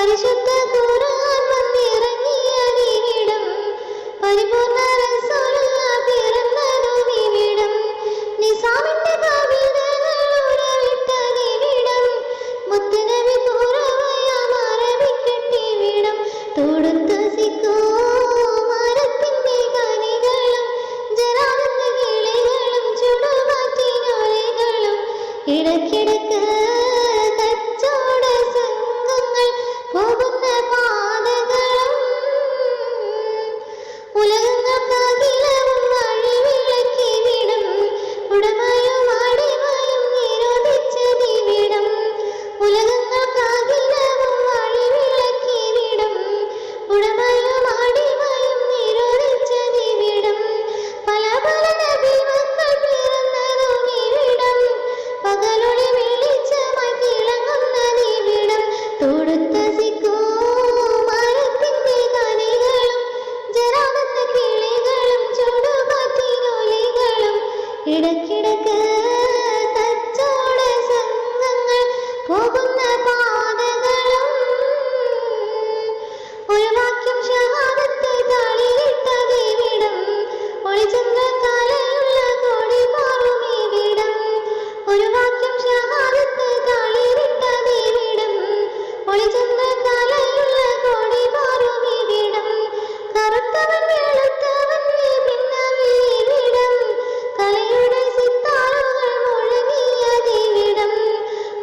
പരിശുദ്ധ ഖുർആൻ ചുടുമാറ്റിനൊലികളും ഇടയ്ക്കിടയ്ക്ക് ¿Y de?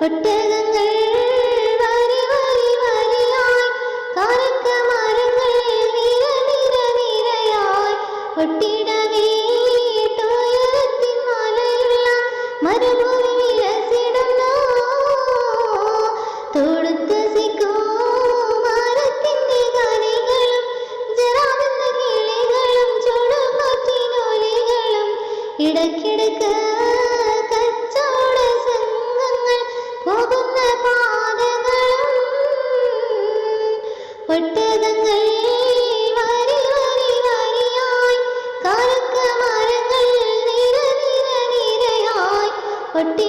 ഒട്ടകങ്ങൾ വരി വരി വരിയായി. കാലക്ക മരങ്ങൾ നിര നിര നിരയായി. ഒട്ടിടവേ മലയുള്ള മരുഭൂമി ഒട്ടകങ്ങൾ വരി വരി വരിയായി കാരക്ക മരങ്ങൾ നിര നിര നിരയായി ഒട്ടിട